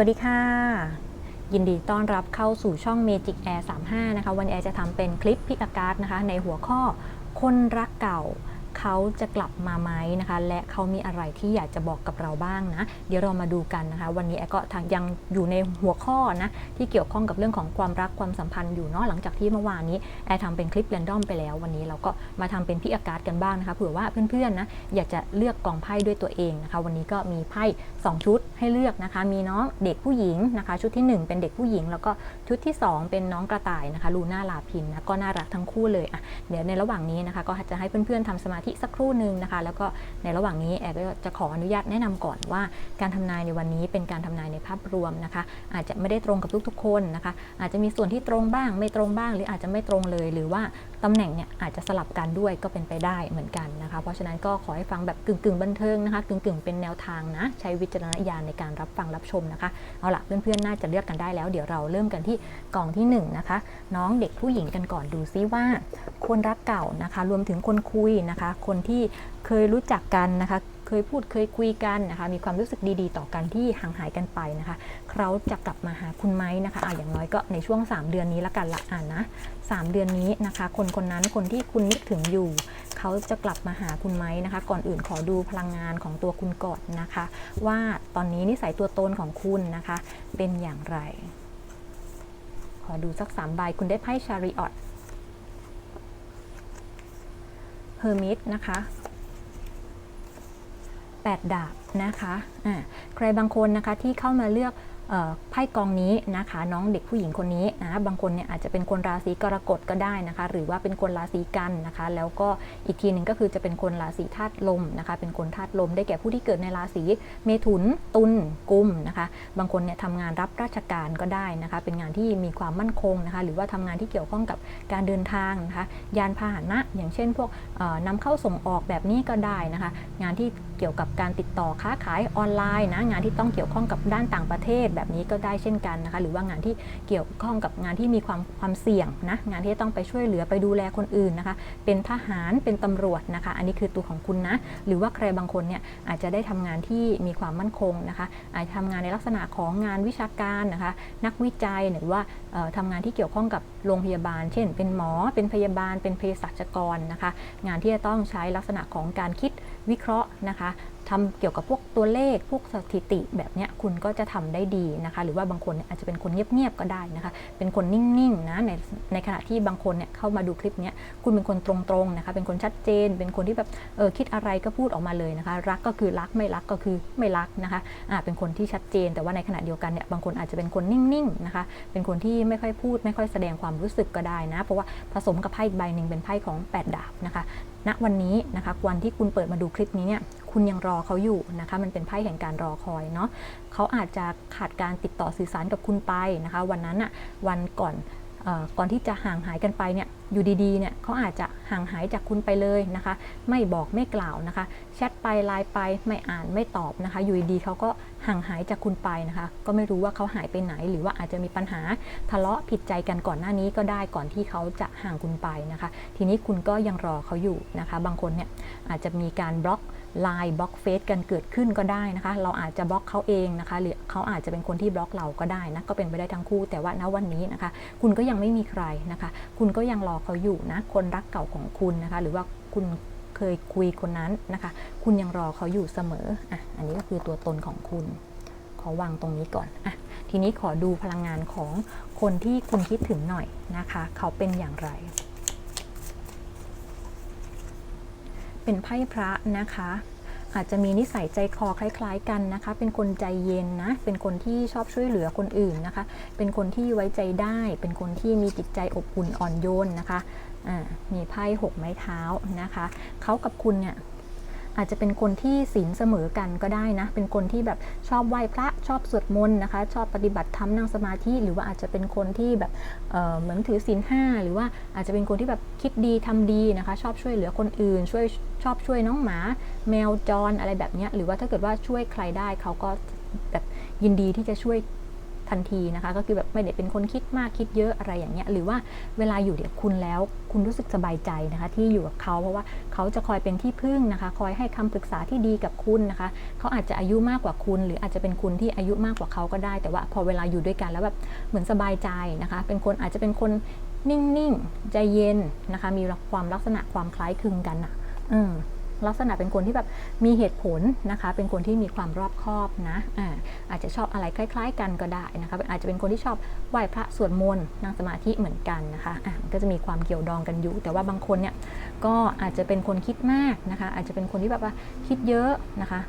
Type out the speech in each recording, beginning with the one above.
วัสดีค่ะ ยินดีต้อนรับเข้าสู่ช่อง Magic Air 35 นะคะ วันนี้แอร์จะทำเป็นคลิปพิกอาการ์ดนะคะ ในหัวข้อคนรักเก่า เขาจะกลับมาไหมนะคะ และเขามีอะไรที่อยากจะบอกกับเราบ้างนะ เดี๋ยวเรามาดูกันนะคะ วันนี้แอก็ทางยังอยู่ในหัวข้อนะที่เกี่ยวข้องกับเรื่องของความรักความสัมพันธ์อยู่เนาะหลังจากที่เมื่อวานนี้แอร์ทำเป็นคลิปแรนดอมไปแล้ว วันนี้เราก็มาทำเป็นพิกอาการ์ดกันบ้างนะคะเผื่อว่าเพื่อนๆนะอยากจะเลือกกองไพ่ด้วยตัวเองนะคะ วันนี้ก็มีไพ่2 ชุดให้เลือกนะคะ มีน้องเด็กผู้หญิงนะคะ ชุดที่ 1 เป็นเด็กผู้หญิง แล้วก็ชุดที่ 2 เป็นน้องกระต่ายนะคะลูน่าลาพินนะก็น่ารักทั้งคู่เลยอะเดี๋ยวในระหว่างนี้นะคะ ก็จะให้เพื่อนๆทำสมาธิสักครู่หนึ่งนะคะ แล้วก็ในระหว่างนี้แอร์ก็จะขออนุญาตแนะนำก่อนว่า การทำนายในวันนี้เป็นการทำนายในภาพรวมนะคะ อาจจะไม่ได้ตรงกับทุกๆคนนะคะ อาจจะมีส่วนที่ตรงบ้าง ไม่ตรงบ้าง หรืออาจจะไม่ตรงเลย หรือว่าตำแหน่งเนี่ยอาจจะสลับกันด้วยก็เป็นไปได้เหมือนกันนะคะ เพราะฉะนั้นก็ขอให้ฟังแบบกึ่งๆบันเทิงนะคะกึ่งๆเป็นแนวทางนะ ใช้วิจารณญาณในการรับฟังรับชมนะคะ เอาล่ะเพื่อนๆน่าจะเลือกกันได้แล้ว เดี๋ยวเราเริ่มกันที่กล่องที่หนึ่งนะคะ น้องเด็กผู้หญิงกันก่อนดูซิว่า คนรักเก่านะคะ รวมถึงคนคุยนะคะ คนที่เคยรู้จักกันนะคะ เคยพูดเคยคุยกันนะคะ มีความรู้สึกดีๆ ต่อกันที่ห่างหายกันไปนะคะเขาจะกลับมาหาคุณไหมนะคะอะอย่างน้อยก็ในช่วง 3 เดือนนี้ละกันละอ่านนะ3เดือนนี้นะคะ คนคนนั้นคนที่คุณนึกถึงอยู่เขาจะกลับมาหาคุณไหมนะคะ ก่อนอื่นขอดูพลังงานของตัวคุณก่อนนะคะ ว่าตอนนี้นิสัยตัวตนของคุณนะคะ เป็นอย่างไร ขอดูสักสามใบคุณได้ไพ่ชาริออตเฮอร์มิตนะคะ 8 ดาบนะคะอ่าใครบางคนนะคะที่เข้ามาเลือกไพ่กองนี้นะคะน้องเด็กผู้หญิงคนนี้นะบางคนเนี่ยอาจจะเป็นคนราศีกรกฎก็ได้นะคะ หรือว่าเป็นคนราศีกันนะคะ แล้วก็อีกทีหนึ่งก็คือจะเป็นคนราศีธาตุลมนะคะ เป็นคนธาตุลมได้แก่ผู้ที่เกิดในราศีเมถุนตุลกุมนะคะ บางคนเนี่ยทำงานรับราชการก็ได้นะคะ เป็นงานที่มีความมั่นคงนะคะ หรือว่าทำงานที่เกี่ยวข้องกับการเดินทางนะคะ ยานพาหนะอย่างเช่นพวกเอ่อนำเข้าส่งออกแบบนี้ก็ได้นะคะ งานที่ เกี่ยวกับการติดต่อค้าขายออนไลน์นะงานที่ต้องเกี่ยวข้องกับด้านต่างประเทศ แบบนี้ก็ได้เช่นกันนะคะหรือว่างานที่เกี่ยวข้องกับงานที่มีความความเสี่ยงนะงานที่ต้องไปช่วยเหลือไปดูแลคนอื่นนะคะ เป็นทหารเป็นตำรวจนะคะ อันนี้คือตัวของคุณนะ หรือว่าใครบางคนเนี่ยอาจจะได้ทำงานที่มีความมั่นคงนะคะ อาจจะทำงานในลักษณะของงานวิชาการนะคะ นักวิจัยหรือว่าเอ่อทำงานที่เกี่ยวข้องกับโรงพยาบาล เช่น เป็นหมอ เป็นพยาบาล เป็นเภสัชกรนะคะ งานที่จะต้องใช้ลักษณะของการคิดวิเคราะห์นะคะ ทำเกี่ยวกับพวกตัวเลขพวกสถิติแบบนี้คุณก็จะทำได้ดีนะคะ หรือว่าบางคนอาจจะเป็นคนเงียบๆก็ได้นะคะ เป็นคนนิ่งๆนะในในขณะที่บางคนเนี่ยเข้ามาดูคลิปนี้คุณเป็นคนตรงๆนะคะเป็นคนชัดเจน เป็นคนที่แบบเออคิดอะไรก็พูดออกมาเลยนะคะ รักก็คือรักไม่รักก็คือไม่รักนะคะอ่าเป็นคนที่ชัดเจน แต่ว่าในขณะเดียวกันเนี่ยบางคนอาจจะเป็นคนนิ่งๆนะคะ เป็นคนที่ไม่ค่อยพูด ไม่ค่อยแสดงความรู้สึกก็ได้นะ เพราะว่าผสมกับไพ่อีกใบหนึ่งเป็นไพ่ของ 8 ดาบนะคะณวันนี้นะคะวันที่คุณเปิดมาดูคลิปนี้เนี่ย คุณยังรอเขาอยู่นะคะ มันเป็นไพ่แห่งการรอคอยเนาะเขาอาจจะขาดการติดต่อสื่อสารกับคุณไปนะคะ วันนั้นอะวันก่อนออก่อนที่จะห่างหายกันไปเนี่ยอยู่ดีๆเนี่ยเขาอาจจะห่างหายจากคุณไปเลยนะคะ ไม่บอกไม่กล่าวนะคะแชทไปไลน์ไปไม่อ่านไม่ตอบนะคะ อยู่ดีๆเขาก็ห่างหายจากคุณไปนะคะ ก็ไม่รู้ว่าเขาหายไปไหน หรือว่าอาจจะมีปัญหาทะเลาะผิดใจกันก่อนหน้านี้ก็ได้ก่อนที่เขาจะห่างคุณไปนะคะ ทีนี้คุณก็ยังรอเขาอยู่นะคะ บางคนเนี่ยอาจจะมีการบล็อก ไลน์บล็อกเฟซกันเกิดขึ้นก็ได้นะคะ เราอาจจะบล็อกเขาเองนะคะ หรือเขาอาจจะเป็นคนที่บล็อกเราก็ได้นะ ก็เป็นไปได้ทั้งคู่ แต่ว่าณวันนี้นะคะ คุณก็ยังไม่มีใครนะคะ คุณก็ยังรอเขาอยู่นะ คนรักเก่าของคุณนะคะ หรือว่าคุณเคยคุยคนนั้นนะคะ คุณยังรอเขาอยู่เสมอ อะ อันนี้ก็คือตัวตนของคุณ ขอวางตรงนี้ก่อน อะ ทีนี้ขอดูพลังงานของคนที่คุณคิดถึงหน่อยนะคะ เขาเป็นอย่างไร เป็นไพ่พระนะคะ อาจจะมีนิสัยใจคอคล้าย ๆ กันนะคะ เป็นคนใจเย็นนะ เป็นคนที่ชอบช่วยเหลือคนอื่นนะคะ เป็นคนที่ไว้ใจได้ เป็นคนที่มีจิตใจอบอุ่นอ่อนโยนนะคะอ่ามีไพ่หกไม้เท้านะคะ เขากับคุณเนี่ย อาจจะเป็นคนที่ศีลเสมอกันก็ได้นะ เป็นคนที่แบบชอบไหว้พระชอบสวดมนต์นะคะ ชอบปฏิบัติธรรมนั่งสมาธิ หรือว่าอาจจะเป็นคนที่แบบเเหมือนถือศีลห้าหรือว่าอาจจะเป็นคนที่แบบคิดดีทำดีนะคะ ชอบช่วยเหลือคนอื่น ช่วยชอบช่วยน้องหมา แมวจรอะไรแบบนี้หรือว่าถ้าเกิดว่าช่วยใครได้เขาก็แบบยินดีที่จะช่วย ทันทีนะคะ ก็คือแบบไม่ได้เป็นคนคิดมากคิดเยอะอะไรอย่างเงี้ยหรือว่าเวลาอยู่เดี๋ยวคุณแล้วคุณรู้สึกสบายใจนะคะ ที่อยู่กับเขาเพราะว่าเขาจะคอยเป็นที่พึ่งนะคะ คอยให้คำปรึกษาที่ดีกับคุณนะคะ เขาอาจจะอายุมากกว่าคุณ หรืออาจจะเป็นคุณที่อายุมากกว่าเขาก็ได้ แต่ว่าพอเวลาอยู่ด้วยกันแล้วแบบเหมือนสบายใจนะคะ เป็นคนอาจจะเป็นคนนิ่งๆ ใจเย็นนะคะ มีความลักษณะความคล้ายคลึงกันอะ อืม ลักษณะเป็นคนที่แบบมีเหตุผลนะคะ เป็นคนที่มีความรอบคอบนะอาอาจจะชอบอะไรคล้าย ๆ กันก็ได้นะคะ อาจจะเป็นคนที่ชอบไหว้พระสวดมนต์นั่งสมาธิเหมือนกันนะคะอะมันก็จะมีความเกี่ยวดองกันอยู่ แต่ว่าบางคนเนี่ยก็อาจจะเป็นคนคิดมากนะคะ อาจจะเป็นคนที่แบบว่าคิดเยอะนะคะ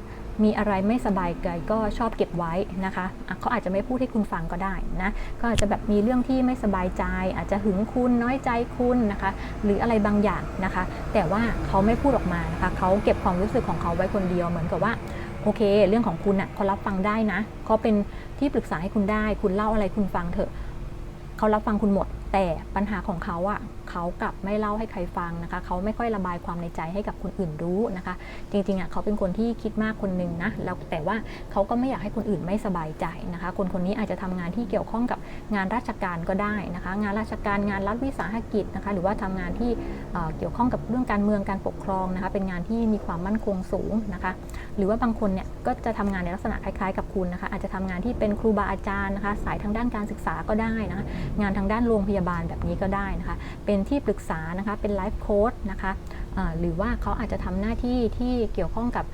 มีอะไรไม่สบายใจก็ชอบเก็บไว้นะคะะเขาอาจจะไม่พูดให้คุณฟังก็ได้นะก็อาจจะแบบมีเรื่องที่ไม่สบายใจ อาจจะหึงคุณน้อยใจคุณนะคะ หรืออะไรบางอย่างนะคะ แต่ว่าเขาไม่พูดออกมานะคะเขาเก็บความรู้สึกของเขาไว้คนเดียวเหมือนกับว่าโอเค เรื่องของคุณน่ะเขารับฟังได้นะเขาเป็นที่ปรึกษาให้คุณได้ คุณเล่าอะไรคุณฟังเถอะเขารับฟังคุณหมด แต่ปัญหาของเขาอะเขากลับไม่เล่าให้ใครฟังนะคะ เขาไม่ค่อยระบายความในใจให้กับคนอื่นรู้นะคะ จริงๆอะเขาเป็นคนที่คิดมากคนหนึ่งนะแล้วแต่ว่าเขาก็ไม่อยากให้คนอื่นไม่สบายใจนะคะ คนคนนี้อาจจะทำงานที่เกี่ยวข้องกับงานราชการก็ได้นะคะ งานราชการงานรัฐวิสาหกิจนะคะ หรือว่าทำงานที่เเกี่ยวข้องกับเรื่องการเมืองการปกครองนะคะ เป็นงานที่มีความมั่นคงสูงนะคะ หรือว่าบางคนเนี่ยก็จะทำงานในลักษณะคล้ายๆ กับคุณนะคะ อาจจะทำงานที่เป็นครูบาอาจารย์นะคะ สายทางด้านการศึกษาก็ได้นะคะงานทางด้านโรงพยาบาลแบบนี้ก็ได้นะคะ เป็นที่ปรึกษานะคะ เป็นไลฟ์โค้ดนะคะหรือว่าเขาอาจจะทำหน้าที่ที่เกี่ยวข้องกับ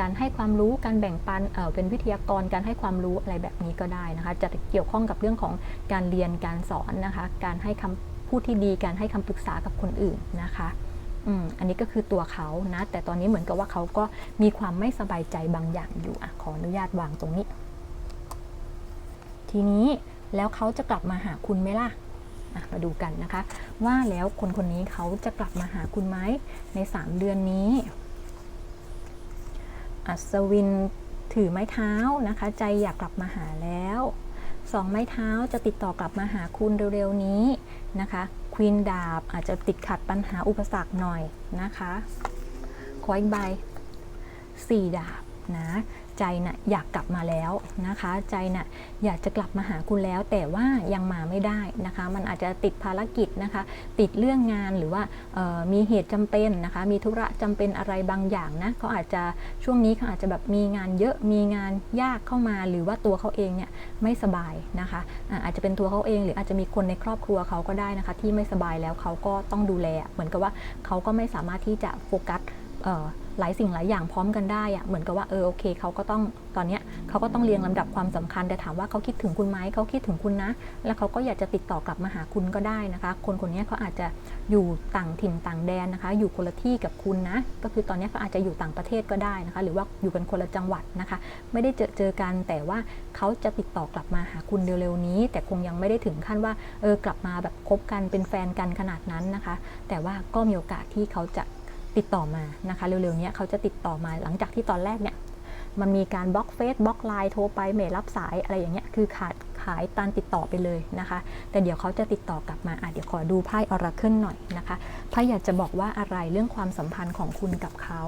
การให้ความรู้ การแบ่งปันเเป็นวิทยากร การให้ความรู้อะไรแบบนี้ก็ได้นะคะ จะเกี่ยวข้องกับเรื่องของการเรียน การสอนนะคะ การให้คำพูดที่ดี การให้คำปรึกษากับคนอื่นนะคะอันนี้ก็คือตัวเขานะ แต่ตอนนี้เหมือนกับว่าเขาก็มีความไม่สบายใจบางอย่างอยู่อขออนุญาตวางตรงนี้ ทีนี้แล้วเขาจะกลับมาหาคุณไหมล่ะ มาดูกันนะคะ ว่าแล้วคนคนนี้เขาจะกลับมาหาคุณไหมใน 3 เดือนนี้ อัศวินถือไม้เท้านะคะ ใจอยากกลับมาหาแล้วสองไม้เท้าจะติดต่อกลับมาหาคุณเร็วๆนี้นะคะควีนดาบอาจจะติดขัดปัญหาอุปสรรคหน่อยนะคะ ขออีกใบสี่ดาบนะ ใจน่ะอยากกลับมาแล้วนะคะ ใจน่ะอยากจะกลับมาหาคุณแล้ว แต่ว่ายังมาไม่ได้นะคะ มันอาจจะติดภารกิจนะคะ ติดเรื่องงานหรือว่ามีเหตุจำเป็นนะคะ มีธุระจำเป็นอะไรบางอย่างนะเขาอาจจะช่วงนี้เขาอาจจะแบบมีงานเยอะมีงานยากเข้ามา หรือว่าตัวเขาเองเนี่ยไม่สบายนะคะอาจจะเป็นตัวเขาเองหรืออาจจะมีคนในครอบครัวเขาก็ได้นะคะ ที่ไม่สบายแล้วเขาก็ต้องดูแลเหมือนกับว่าเขาก็ไม่สามารถที่จะโฟกัส หลายสิ่งหลายอย่างพร้อมกันได้อะเหมือนกับว่าเออโอเคเขาก็ต้องตอนเนี้ยเขาก็ต้องเรียงลำดับความสำคัญแต่ถามว่าเขาคิดถึงคุณไหมเขาคิดถึงคุณนะ แล้วเขาก็อยากจะติดต่อกลับมาหาคุณก็ได้นะคะ คนคนนี้เขาอาจจะอยู่ต่างถิ่นต่างแดนนะคะ อยู่คนละที่กับคุณนะ ก็คือตอนนี้เขาอาจจะอยู่ต่างประเทศก็ได้นะคะ หรือว่าอยู่กันคนละจังหวัดนะคะ ไม่ได้เจอเจอกันแต่ว่าเขาจะติดต่อกลับมาหาคุณเร็วๆนี้ แต่คงยังไม่ได้ถึงขั้นว่าเออกลับมาแบบคบกันเป็นแฟนกันขนาดนั้นนะคะ แต่ว่าก็มีโอกาสที่เขาจะ ติดต่อมานะคะเร็วๆนี้เขาจะติดต่อมาหลังจากที่ตอนแรกเนี่ยมันมีการบล็อกเฟซบล็อกไลน์โทรไปไม่รับสายอะไรอย่างเงี้ยคือขาดขายการติดต่อไปเลยนะคะ แต่เดี๋ยวเขาจะติดต่อกลับมาอะเดี๋ยวขอดูไพ่ออราเคิลหน่อยนะคะไพ่อยากจะบอกว่าอะไรเรื่องความสัมพันธ์ของคุณกับเขา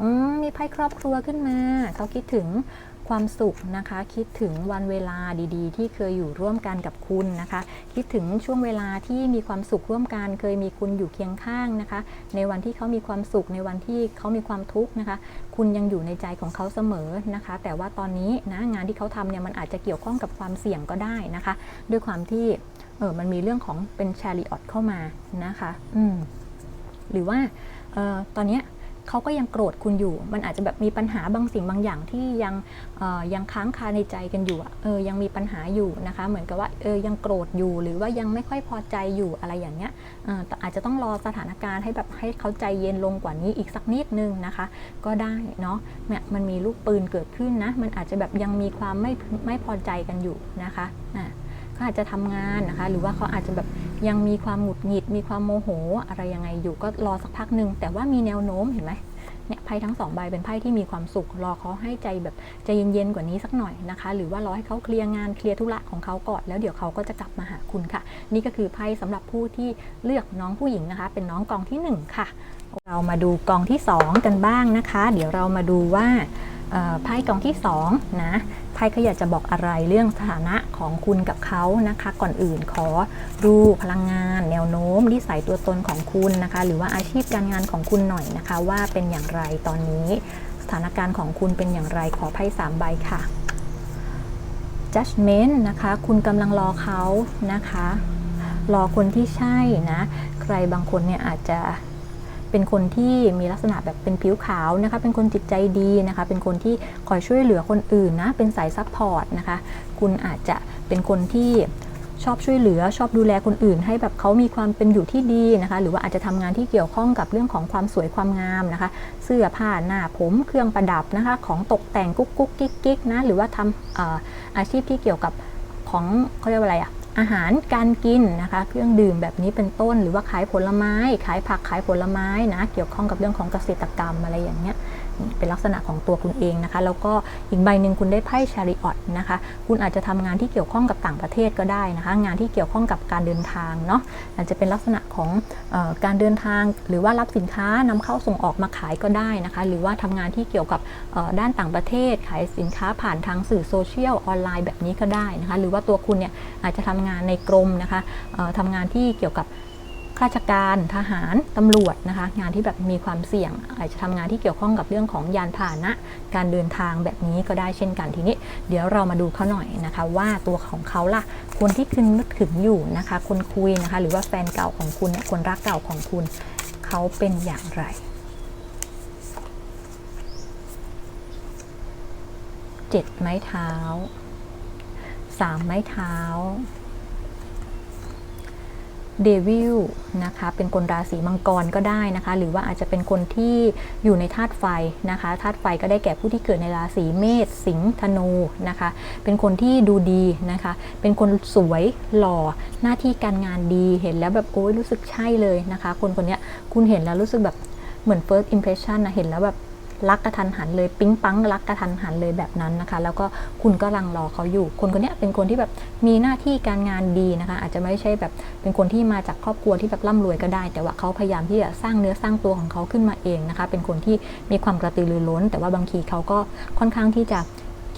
อืมมีไพ่ครอบครัวขึ้นมา เขาคิดถึง ความสุขนะคะ คิดถึงวันเวลาดี ๆ ที่เคยอยู่ร่วมกันกับคุณนะคะ คิดถึงช่วงเวลาที่มีความสุขร่วมกันเคยมีคุณอยู่เคียงข้างนะคะ ในวันที่เขามีความสุขในวันที่เขามีความทุกข์นะคะ คุณยังอยู่ในใจของเขาเสมอนะคะ แต่ว่าตอนนี้นะงานที่เขาทำเนี่ยมันอาจจะเกี่ยวข้องกับความเสี่ยงก็ได้นะคะ ด้วยความที่เออมันมีเรื่องของเป็นชาริออตเข้ามานะคะ อืมหรือว่าเออตอนเนี้ย เขาก็ยังโกรธคุณอยู่ มันอาจจะแบบมีปัญหาบางสิ่งบางอย่างที่ยังยังค้างคาในใจกันอยู่เออยังมีปัญหาอยู่นะคะ เหมือนกับว่าเออยังโกรธอยู่ หรือว่ายังไม่ค่อยพอใจอยู่อะไรอย่างเงี้ยอออาจจะต้องรอสถานการณ์ให้แบบให้เขาใจเย็นลงกว่านี้อีกสักนิดนึงนะคะ ก็ได้เนาะเนี่ยมันมีลูกปืนเกิดขึ้นนะ มันอาจจะแบบยังมีความไม่ไม่พอใจกันอยู่นะคะอะ เขาอาจจะทำงานนะคะ หรือว่าเขาอาจจะแบบยังมีความหงุดหงิด มีความโมโห อะไรยังไงอยู่ก็รอสักพักหนึ่งแต่ว่ามีแนวโน้มเห็นไหมเนี่ยไพ่ทั้งสองใบเป็นไพ่ที่มีความสุข รอเขาให้ใจแบบใจเย็นๆกว่านี้สักหน่อยนะคะ หรือว่ารอให้เขาเคลียร์งานเคลียร์ธุระของเขาก่อนแล้วเดี๋ยวเขาก็จะกลับมาหาคุณค่ะ นี่ก็คือไพ่สำหรับผู้ที่เลือกน้องผู้หญิงนะคะ เป็นน้องกองที่หนึ่งค่ะ เรามาดูกองที่ 2 กันบ้างนะคะ เดี๋ยวเรามาดูว่า ไพ่กองที่2นะไพ่เขาอยากจะบอกอะไรเรื่องสถานะของคุณกับเขานะคะ ก่อนอื่นขอดูพลังงาน แนวโน้มนิสัยตัวตนของคุณนะคะ หรือว่าอาชีพการงานของคุณหน่อยนะคะ ว่าเป็นอย่างไรตอนนี้ สถานการณ์ของคุณเป็นอย่างไรขอไพ่สามใบค่ะ judgment นะคะ คุณกำลังรอเขานะคะ รอคนที่ใช่นะ ใครบางคนเนี่ยอาจจะ เป็นคนที่มีลักษณะแบบเป็นผิวขาวนะคะ เป็นคนจิตใจดีนะคะ เป็นคนที่คอยช่วยเหลือคนอื่นนะ เป็นสายซัพพอร์ตนะคะ คุณอาจจะเป็นคนที่ชอบช่วยเหลือชอบดูแลคนอื่น ให้แบบเขามีความเป็นอยู่ที่ดีนะคะ หรือว่าอาจจะทำงานที่เกี่ยวข้องกับเรื่องของความสวยความงามนะคะ เสื้อผ้าหน้าผมเครื่องประดับนะคะ ของตกแต่งกุ๊กกุ๊กกิ๊กกิ๊กนะหรือว่าทำเอ่ออาชีพที่เกี่ยวกับของเขาเรียกว่าอะไรอะ อาหารการกินนะคะ เครื่องดื่มแบบนี้เป็นต้น หรือว่าขายผลไม้ ขายผักขายผลไม้นะ เกี่ยวข้องกับเรื่องของเกษตรกรรมอะไรอย่างเงี้ย เป็นลักษณะของตัวคุณเองนะคะ แล้วก็อีกใบหนึ่งคุณได้ไพ่ชาริออตนะคะ คุณอาจจะทำงานที่เกี่ยวข้องกับต่างประเทศก็ได้นะคะ งานที่เกี่ยวข้องกับการเดินทางเนาะ อาจจะเป็นลักษณะของออการเดินทาง หรือว่ารับสินค้านำเข้าส่งออกมาขายก็ได้นะคะ หรือว่าทำงานที่เกี่ยวกับด้านต่างประเทศ ขายสินค้าผ่านทางสื่อโซเชียลออนไลน์แบบนี้ก็ได้นะคะ หรือว่าตัวคุณเนี่ยอาจจะทำงานในกรมนะคะเอ่อทำงานที่เกี่ยวกับ ข้าราชการทหารตำรวจนะคะงานที่แบบมีความเสี่ยง อาจจะทำงานที่เกี่ยวข้องกับเรื่องของยานพาหนะ การเดินทางแบบนี้ก็ได้เช่นกันทีนี้ เดี๋ยวเรามาดูเขาหน่อยนะคะ ว่าตัวของเขาล่ะคนที่คุณนึกถึงอยู่นะคะ คนคุยนะคะ หรือว่าแฟนเก่าของคุณเนี่ยคนรักเก่าของคุณเขาเป็นอย่างไรเจ็ดไม้เท้าสามไม้เท้า เดวิลนะคะเป็นคนราศีมังกรก็ได้นะคะ หรือว่าอาจจะเป็นคนที่อยู่ในธาตุไฟนะคะธาตุไฟก็ได้แก่ผู้ที่เกิดในราศีเมษสิงห์ธนูนะคะ เป็นคนที่ดูดีนะคะ เป็นคนสวยหล่อหน้าที่การงานดีเห็นแล้วแบบโอ้ยรู้สึกใช่เลยนะคะ คนคนนี้คุณเห็นแล้วรู้สึกแบบเหมือน first impression นะเห็นแล้วแบบ รักกระทันหันเลยปิ๊งปังรักกระทันหันเลยแบบนั้นนะคะ แล้วก็คุณก็รังรอเขาอยู่ คนคนนี้เป็นคนที่แบบมีหน้าที่การงานดีนะคะ อาจจะไม่ใช่แบบเป็นคนที่มาจากครอบครัวที่แบบร่ำรวยก็ได้ แต่ว่าเขาพยายามที่จะสร้างเนื้อสร้างตัวของเขาขึ้นมาเองนะคะ เป็นคนที่มีความกระตือรือร้น แต่ว่าบางทีเขาก็ค่อนข้างที่จะ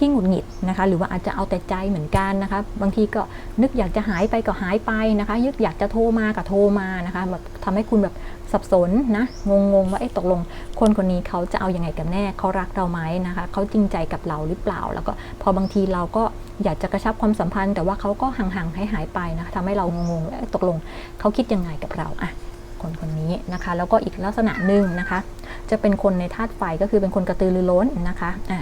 ขี้หงุดหงิดนะคะ หรือว่าอาจจะเอาแต่ใจเหมือนกันนะคะ บางทีก็นึกอยากจะหายไปก็หายไปนะคะ ยึกอยากจะโทรมาก็โทรมานะคะแบบทำให้คุณแบบ สับสนนะงงงๆว่าเอ๊ะตกลง คนคนนี้เขาจะเอาอยัางไงกันแน่เขารักเราไหมนะคะเขาจริงใจกับเราหรือเปล่า แล้วก็พอบางทีเราก็อยากจะกระชับความสัมพันธ์ แต่ว่าเขาก็ห่างๆให้หายไปนะคะทำให้เรางงๆว่าเอ๊ะตกลงเขาคิดยังไงกับเราอะคนคนนี้นะคะ แล้วก็อีกลักษณะหนึ่งนะคะ จะเป็นคนในธาตุไฟก็คือเป็นคนกระตือรือร้นนะคะอ่า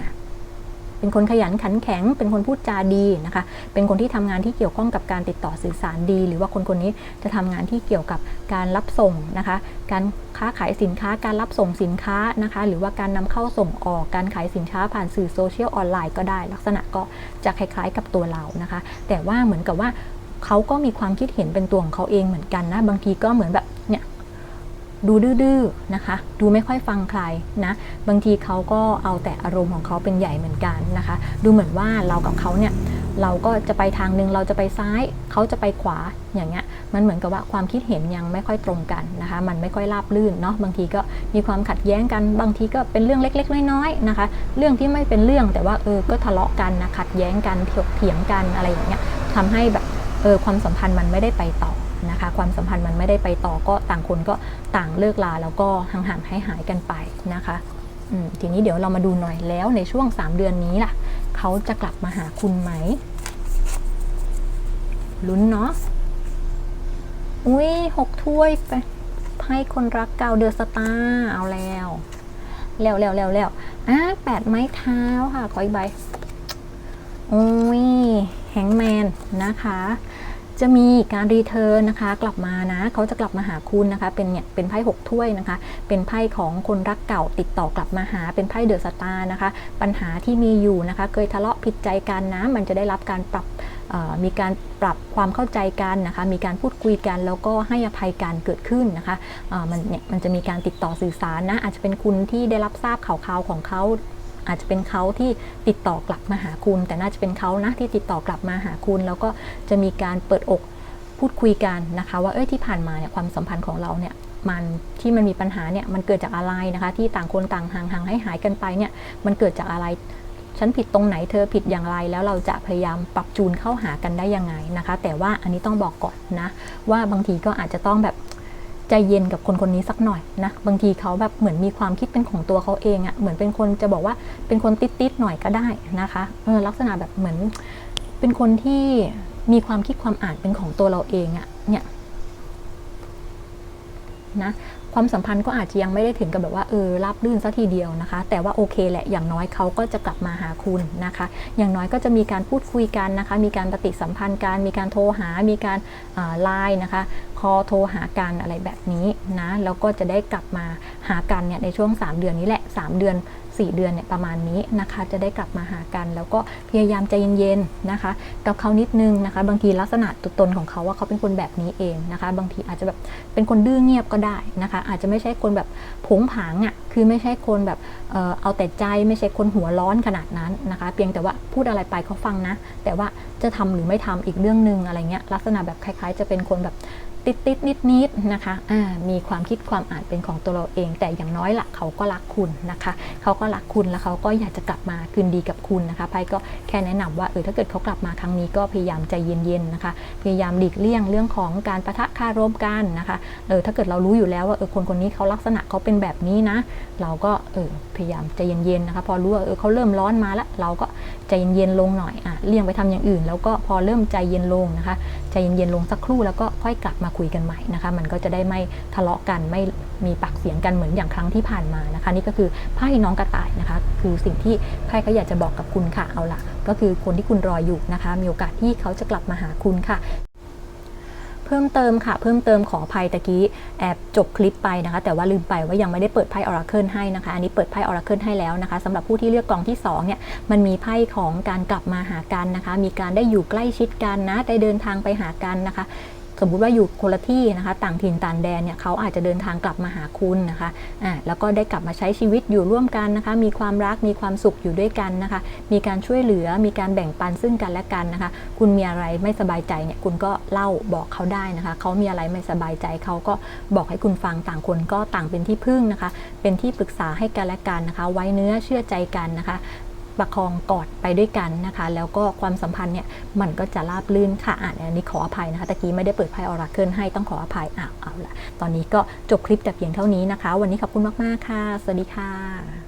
เป็นคนขยันขันแข็ง เป็นคนพูดจาดีนะคะ เป็นคนที่ทำงานที่เกี่ยวข้องกับการติดต่อสื่อสารดี หรือว่าคนคนนี้จะทำงานที่เกี่ยวกับการรับส่งนะคะ การค้าขายสินค้า การรับส่งสินค้านะคะ หรือว่าการนำเข้าส่งออก การขายสินค้าผ่านสื่อโซเชียลออนไลน์ก็ได้ ลักษณะก็จะคล้ายๆกับตัวเรานะคะ แต่ว่าเหมือนกับว่าเขาก็มีความคิดเห็นเป็นตัวของเขาเองเหมือนกันนะ บางทีก็เหมือนแบบ ดูดื้อๆนะคะ ดูไม่ค่อยฟังใครนะ บางทีเขาก็เอาแต่อารมณ์ของเขาเป็นใหญ่เหมือนกันนะคะ ดูเหมือนว่าเรากับเขาเนี่ยเราก็จะไปทางหนึ่งเราจะไปซ้ายเขาจะไปขวาอย่างเงี้ยมันเหมือนกับว่าความคิดเห็นยังไม่ค่อยตรงกันนะคะ มันไม่ค่อยราบรื่นเนาะบางทีก็มีความขัดแย้งกัน บางทีก็เป็นเรื่องเล็กๆ น้อยๆนะคะ เรื่องที่ไม่เป็นเรื่องแต่ว่าเออก็ทะเลาะกันนะขัดแย้งกันเถียงกันอะไรอย่างเงี้ยทำให้แบบเออความสัมพันธ์มันไม่ได้ไปต่อ นะคะ ความสัมพันธ์มันไม่ได้ไปต่อก็ต่างคนก็ต่างเลิกลาแล้วก็ห่างๆให้หายกันไปนะคะทีนี้เดี๋ยวเรามาดูหน่อยแล้วในช่วง 3 เดือนนี้ล่ะเขาจะกลับมาหาคุณไหมลุ้นเนาะอุ้ยหกถ้วยไปให้คนรักเก่าเดือสตาร์เอาแล้วแล้วแล้วแล้วแล้วอะแปดไม้เท้าค่ะขออีกใบโอ้ยแฮงแมนนะคะ จะมีการรีเทิร์นนะคะ กลับมานะเขาจะกลับมาหาคุณนะคะ เป็นเนี่ยเป็นไพ่หกถ้วยนะคะ เป็นไพ่ของคนรักเก่าติดต่อกลับมาหาเป็นไพ่เดอะสตาร์นะคะ ปัญหาที่มีอยู่นะคะ เคยทะเลาะผิดใจกันนะ มันจะได้รับการปรับมีการปรับความเข้าใจกันนะคะ มีการพูดคุยกันแล้วก็ให้อภัยกันเกิดขึ้นนะคะมันเนี่ยมันจะมีการติดต่อสื่อสารนะ อาจจะเป็นคุณที่ได้รับทราบข่าวคราวของเขา อาจจะเป็นเขาที่ติดต่อกลับมาหาคุณ แต่น่าจะเป็นเขานะที่ติดต่อกลับมาหาคุณ แล้วก็จะมีการเปิดอกพูดคุยกันนะคะ ว่าเอ้ยที่ผ่านมาเนี่ยความสัมพันธ์ของเราเนี่ยมันที่มันมีปัญหาเนี่ยมันเกิดจากอะไรนะคะ ที่ต่างคนต่างห่างห่างให้หายกันไปเนี่ยมันเกิดจากอะไรฉันผิดตรงไหนเธอผิดอย่างไร แล้วเราจะพยายามปรับจูนเข้าหากันได้ยังไงนะคะ แต่ว่าอันนี้ต้องบอกก่อนนะ ว่าบางทีก็อาจจะต้องแบบ ใจเย็นกับคนคนนี้สักหน่อยนะบางทีเขาแบบเหมือนมีความคิดเป็นของตัวเขาเองอะ่ะเหมือนเป็นคนจะบอกว่าเป็นคนติดติดหน่อยก็ได้นะคะเออลักษณะแบบเหมือนเป็นคนที่มีความคิดความอ่านเป็นของตัวเราเองอะ่ะเนี่ยนะ ความสัมพันธ์ก็อาจจะยังไม่ได้ถึงกับแบบว่าเออรับรื่นซะทีเดียวนะคะ แต่ว่าโอเคแหละอย่างน้อยเขาก็จะกลับมาหาคุณนะคะ อย่างน้อยก็จะมีการพูดคุยกันนะคะ มีการปฏิสัมพันธ์กันมีการโทรหา มีการไลน์นะคะคอโทรหากันอะไรแบบนี้นะแล้วก็จะได้กลับมาหากันเนี่ยในช่วง 3 เดือนนี้แหละ 3 เดือน 4 เดือนเนี่ยประมาณนี้นะคะ จะได้กลับมาหากัน แล้วก็พยายามใจเย็นๆนะคะ กับเขานิดนึงนะคะ บางทีลักษณะตัวตนของเขาว่าเขาเป็นคนแบบนี้เองนะคะ บางทีอาจจะแบบเป็นคนดื้อเงียบก็ได้นะคะ อาจจะไม่ใช่คนแบบผงผางอะ่ะคือไม่ใช่คนแบบเออเอาแต่ใจไม่ใช่คนหัวร้อนขนาดนั้นนะคะ เพียงแต่ว่าพูดอะไรไปเขาฟังนะ แต่ว่าจะทำหรือไม่ทำอีกเรื่องหนึ่งอะไรเงี้ยลักษณะแบบคล้าย ๆ จะเป็นคนแบบติดติดนิดนิดๆนะคะอ่ามีความคิดความอ่านเป็นของตัวเราเอง แต่อย่างน้อยละเขาก็รักคุณนะคะ เขาก็รักคุณแล้วเขาก็อยากจะกลับมาคืนดีกับคุณนะคะไพ่ก็แค่แนะนำว่าเออถ้าเกิดเขากลับมาครั้งนี้ก็พยายามใจเย็นๆนะคะ พยายามหลีกเลี่ยงเรื่องของการประทะคารมกันนะคะเออถ้าเกิดเรารู้อยู่แล้วว่าเออคนคนนี้เขาลักษณะเขาเป็นแบบนี้นะ เราก็เออพยายามใจเย็นๆนะคะ พอรู้ว่าเออเขาเริ่มร้อนมาแล้ว เราก็ใจเย็นๆลงหน่อยอะเลี่ยงไปทำอย่างอื่น แล้วก็พอเริ่มใจเย็นลงนะคะ ใจเย็นๆลงสักครู่แล้วก็ค่อยกลับมาคุยกันใหม่นะคะ มันก็จะได้ไม่ทะเลาะกันไม่มีปากเสียงกันเหมือนอย่างครั้งที่ผ่านมานะคะ นี่ก็คือไพ่น้องกระต่ายนะคะ คือสิ่งที่ไพ่เขาอยากจะบอกกับคุณค่ะเอาละก็คือคนที่คุณรออยู่นะคะ มีโอกาสที่เขาจะกลับมาหาคุณค่ะ เพิ่มเติมค่ะ เพิ่มเติมขออภัยตะกี้แอบจบคลิปไปนะคะ แต่ว่าลืมไปว่ายังไม่ได้เปิดไพ่ออราเคิลให้นะคะ อันนี้เปิดไพ่ออราเคิลให้แล้วนะคะสำหรับผู้ที่เลือกกล่องที่2เนี่ยมันมีไพ่ของการกลับมาหากันนะคะ มีการได้อยู่ใกล้ชิดกันนะได้เดินทางไปหากันนะคะ สมมุติว่าอยู่คนละที่นะคะ ต่างถิ่นต่างแดนเนี่ยเขาอาจจะเดินทางกลับมาหาคุณนะคะอ่าแล้วก็ได้กลับมาใช้ชีวิตอยู่ร่วมกันนะคะ มีความรักมีความสุขอยู่ด้วยกันนะคะ มีการช่วยเหลือมีการแบ่งปันซึ่งกันและกันนะคะ คุณมีอะไรไม่สบายใจเนี่ยคุณก็เล่าบอกเขาได้นะคะ เขามีอะไรไม่สบายใจเขาก็บอกให้คุณฟังต่างคนก็ต่างเป็นที่พึ่งนะคะ เป็นที่ปรึกษาให้กันและกันนะคะ ไว้เนื้อเชื่อใจกันนะคะ ประคองกอดไปด้วยกันนะคะ แล้วก็ความสัมพันธ์เนี่ยมันก็จะราบลื่นค่ะอ่านอันนี้ขออภัยนะคะตะกี้ไม่ได้เปิดไพ่ออราเคิลให้ต้องขออภัยอะเอาละตอนนี้ก็จบคลิปแต่เพียงเท่านี้นะคะ วันนี้ขอบคุณมากๆค่ะ สวัสดีค่ะ